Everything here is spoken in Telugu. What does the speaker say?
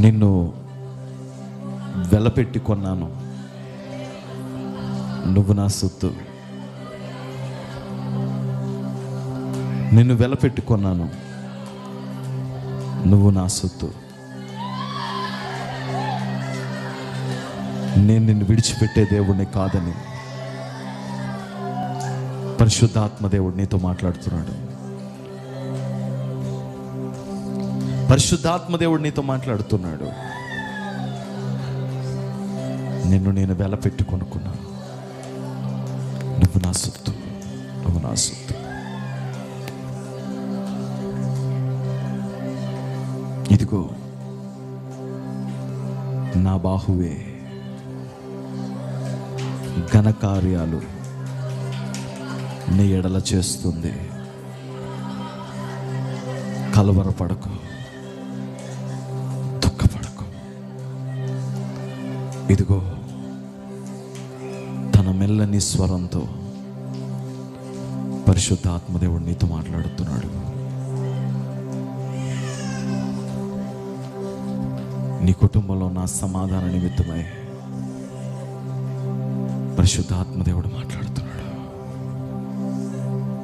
నిన్ను వెలపెట్టి కొన్నాను. నువ్వు నా సొత్తు. నిన్ను వెలపెట్టి కొన్నాను. నువ్వు నా సొత్తు. నేను నిన్ను విడిచిపెట్టే దేవుడిని కాదని పరిశుద్ధాత్మ దేవుడు నీతో మాట్లాడుతున్నాడు. పరిశుద్ధాత్మ దేవుడు నీతో మాట్లాడుతున్నాడు. నిన్ను నేను వెల పెట్టి కొనుక్కున్నాను. నువ్వు నా సొత్తు. నువ్వు నా సొత్తు. ఇదిగో నా బాహువే ఘనకార్యాలు నీ ఎడల చేస్తుంది. కలవరపడకు. ఇదిగో తన మెల్లని స్వరంతో పరిశుద్ధ ఆత్మదేవుడు నీతో మాట్లాడుతున్నాడు. నీ కుటుంబంలో నా సమాధాన నిమిత్తమై పరిశుద్ధ ఆత్మదేవుడు మాట్లాడుతున్నాడు.